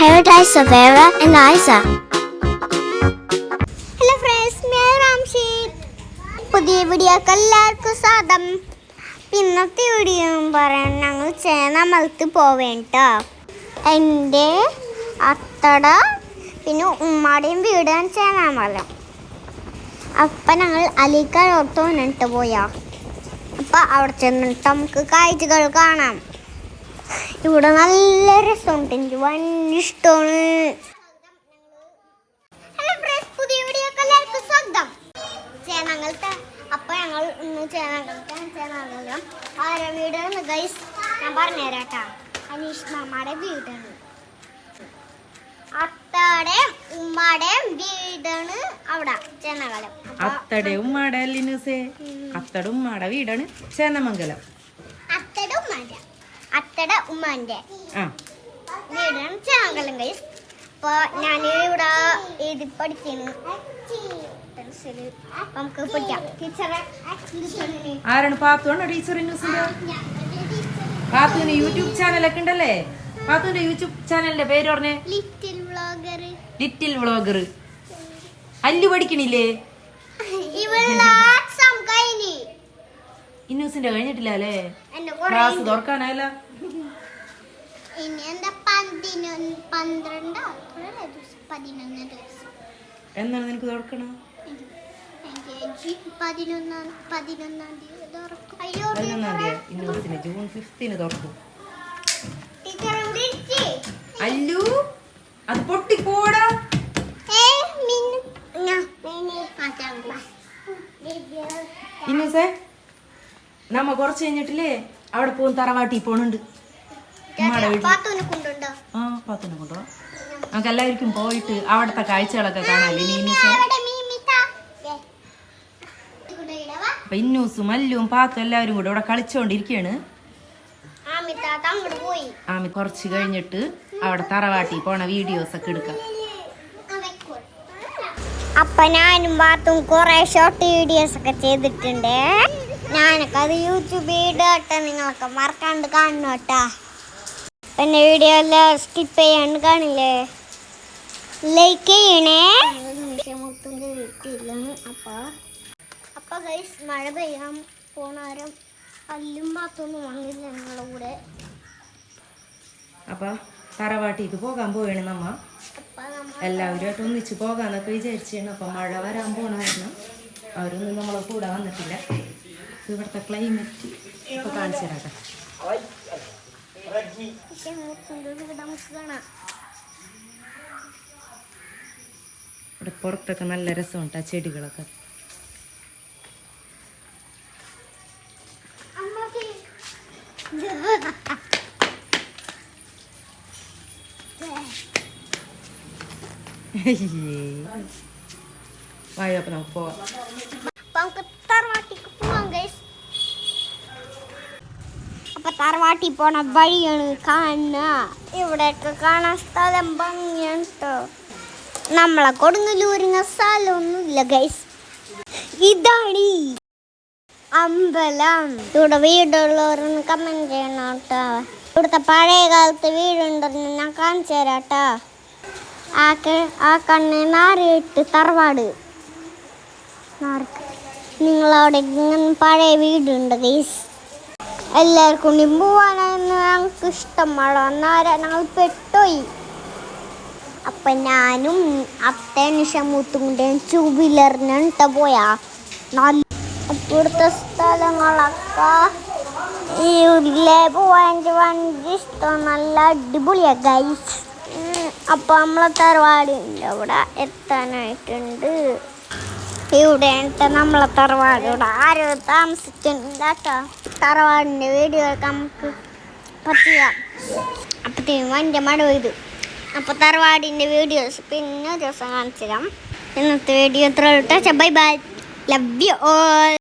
paradise of Vera and Isa. Hello friends ഞാൻ റാംഷീദ് പുതിയ വീഡിയോക്ക് എല്ലാവർക്കും സ്വാഗതം. ഇന്നത്തെ വീഡിയോ പറയാൻ ഞങ്ങൾ ചേന്നമലത്ത് പോവേണ്ടോ എന്റെ അത്തട പിന്നെ ഉമ്മാടെയും വീടാണ് ചേന്നാമലം അപ്പം ഞങ്ങൾ അലിക്കരോട്ട് വന്നിട്ട് പോയാ. അപ്പം അവിടെ ചെന്നിട്ട് നമുക്ക് കാഴ്ചകൾ കാണാം. ഇവിടെ നല്ല രസമുണ്ട്. എനിക്ക് വൻ ഇഷ്ടമാണ്. ഹലോ ഫ്രണ്ട്സ് പുതിയ വീഡിയോക്ക് എല്ലാവർക്കും സ്വാഗതം. ചേനങ്ങലത്തെ അപ്പൊ ഞങ്ങൾ ഇന്ന് ചേനങ്ങലത്തെ ചേനങ്ങലം ആരെ വീടാണ് ഗൈസ് ഞാൻ പറഞ്ഞുതരാം കേട്ടാ അനീഷ് വീടാണ്. അത്താടെ ഉമ്മാടെ വീടാണ് അവിടെ ചേനകലം അത്തടെ ഉമ്മാടെ ലിനുസേ അത്തടും ഉമ്മാടെ വീടാണ് ചേനമംഗലം അത്തടും ഉമ്മാന്റെ അത്തടെ ഉമ്മാന്റെ വീടാണ് ചേനകലം ഗൈസ് അപ്പൊ ഞാൻ ഇവിടെ എഴുതി പഠിക്കുന്നു. നമുക്ക് പഠിക്കാം. ടീച്ചറെ ആരാണ്? പാത്തുവാണോ ടീച്ചർ പാത്തുവിന് യൂട്യൂബ് ചാനലൊക്കെ ഉണ്ടല്ലേ? പാത്തുവിന്റെ യൂട്യൂബ് ചാനലിന്റെ പേര് പറഞ്ഞേ? Little vlogger little vlogger Allu പഠിക്കണില്ലേ? കഴിഞ്ഞ് ഇന്നൂസിന്റെ കഴിഞ്ഞിട്ടില്ല അല്ലേ ക്ലാസ് തുറക്കാനായല്ല എന്നാണ് നിനക്ക് തുറക്കണം? ജൂൺ തുറക്കും. അല്ലു അത് പൊട്ടിപ്പോടാ. ഇന്നൂസേ നമ്മ കുറച്ച് കഴിഞ്ഞിട്ടില്ലേ? അവിടെ പോകും തറവാട്ടി പോണുണ്ട്. ആ പാത്തുനെ കൊണ്ടുപോവാം നമുക്ക് എല്ലാവർക്കും പോയിട്ട് അവിടത്തെ കാഴ്ചകളൊക്കെ കാണാല്ലേ. അപ്പൊ ഇന്നൂസും മല്ലും പാത്തും എല്ലാവരും കൂടെ ഇവിടെ കളിച്ചോണ്ടിരിക്കാണ് ആമി കുറച്ച് കഴിഞ്ഞിട്ട് അവിടെ തറവാട്ടി പോണ വീഡിയോസ് ഒക്കെ എടുക്കാം. അപ്പൊ ഞാനും പാത്തും കുറെ ഷോർട്ട് വീഡിയോസ് ഒക്കെ ചെയ്തിട്ടുണ്ട്. ഞാനൊക്കെ അത് യൂട്യൂബിൽ ഇടട്ടെ നിങ്ങളൊക്കെ മറക്കാണ്ട് കാണണം കേട്ടാ പിന്നെ വീഡിയോ എല്ലാം സ്കിപ്പ് ചെയ്യാണ്ട് കാണില്ലേ? ലൈക്ക് ചെയ്യണേ? അപ്പൊ അപ്പൊ ഗൈസ് മഴ പെയ്യാൻ പോണാരം പല്ലും പാത്തൊന്നും വന്നില്ല ഞങ്ങളുടെ കൂടെ. അപ്പൊ തറവാട്ടിക്ക് പോകാൻ പോവാണ് നമ്മ. എല്ലാവരുമായിട്ട് ഒന്നിച്ച് പോകാന്നൊക്കെ വിചാരിച്ചാണ് അപ്പൊ മഴ വരാൻ പോണായിരുന്നു അവരൊന്നും നമ്മളെ കൂടെ വന്നിട്ടില്ല. ഇവിടുത്തെ ക്ലൈമറ്റ് ഇപ്പൊ കാണിച്ചു തരാട്ടെ ഇവിടെ പുറത്തൊക്കെ നല്ല രസമുണ്ട് ആ ചെടികളൊക്കെ. വായോ അപ്പൊ നമുക്ക് പോവാം അപ്പൊ നമുക്ക് തറവാട്ടിക്ക് പോവാം ഗൈസ് തറവാട്ടി പോണ വഴിയാണ് കാണുക. ഇവിടെയൊക്കെ കാണാൻ സ്ഥലം ഭംഗിയാണ് കേട്ടോ നമ്മളെ കൊടുങ്ങല്ലൂരിങ്ങ സ്ഥലമൊന്നുമില്ല ഗൈസ് ഇതാണ് അമ്പലം. ഇവിടെ വീടുള്ളവരൊന്ന് കമന്റ് ചെയ്യണം കേട്ടോ ഇവിടുത്തെ പഴയ കാലത്ത് വീടുണ്ടെന്ന് ഞാൻ കാണിച്ചു തരാം കേട്ടോ ആ കണ്ണ് നാറിയിട്ട് തറവാട്. നിങ്ങളവിടെ ഇങ്ങനെ പഴയ വീടുണ്ട് ഗൈസ് എല്ലാവർക്കും ഡിമ്പു പോകാനായിരുന്നു ഞങ്ങൾക്ക് ഇഷ്ടം മഴ വന്നാരാ ഞങ്ങൾ പെട്ടുപോയി. അപ്പം ഞാനും അത്തേനും ഷമൂത്തും കൂടെ ടൂ വീലറിനിട്ട് പോയാ. നല്ല ഇവിടുത്തെ സ്ഥലങ്ങളൊക്കെ ഈ ഉള്ളിലെ പോവാന്റെ വണ്ടി ഇഷ്ടം. നല്ല അടിപൊളിയാ ഗൈസ് അപ്പം നമ്മളെ തറവാടിന്റെ അവിടെ എത്താനായിട്ടുണ്ട്. ഇവിടെ നമ്മളെ തറവാട് ഇവിടെ ആരും താമസിച്ചിട്ടുണ്ട് കേട്ടോ തറവാടിന്റെ വീഡിയോ നമുക്ക് പറ്റില്ല അപ്പത്തേനും വണ്ടി മഴ പെയ്തു അപ്പോൾ തറവാടിന്റെ വീഡിയോസ് പിന്നെ ദിവസം കാണിച്ചു തരാം ഇന്നത്തെ വീഡിയോ ഇത്ര bye bye. Love you all